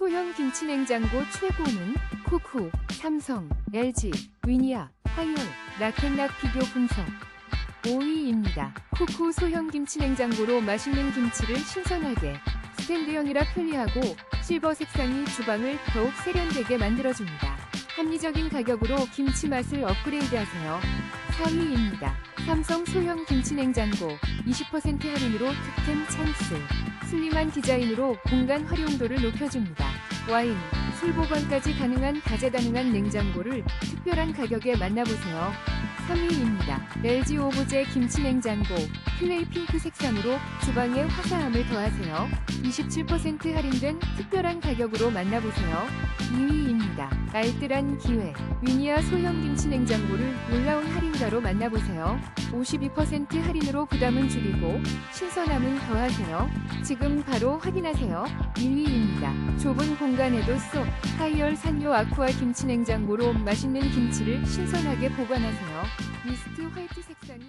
소형 김치 냉장고 최고는 쿠쿠, 삼성, LG, 위니아, 하이올, 라켄락 비교 분석 5위입니다. 쿠쿠 소형 김치 냉장고로 맛있는 김치를 신선하게 스탠드형이라 편리하고 실버 색상이 주방을 더욱 세련되게 만들어줍니다. 합리적인 가격으로 김치 맛을 업그레이드하세요. 4위입니다. 삼성 소형 김치 냉장고 20% 할인으로 득템 찬스. 슬림한 디자인으로 공간 활용도를 높여줍니다. 와인, 술 보관까지 가능한 다재다능한 냉장고를 특별한 가격에 만나보세요. 3위입니다. LG 오브제 김치 냉장고 클레이 핑크 색상으로 주방에 화사함을 더하세요. 27% 할인된 특별한 가격으로 만나보세요. 2위입니다. 알뜰한 기회 위니아 소형 김치 냉장고를 놀라운 할인가로 만나보세요. 52% 할인으로 부담은 줄이고 신선함은 더하세요. 지금 바로 확인하세요. 1위입니다. 좁은 공간에도 쏙 하이얼 산요 아쿠아 김치 냉장고로 맛있는 김치를 신선하게 보관하세요. 미스트 화이트 색상이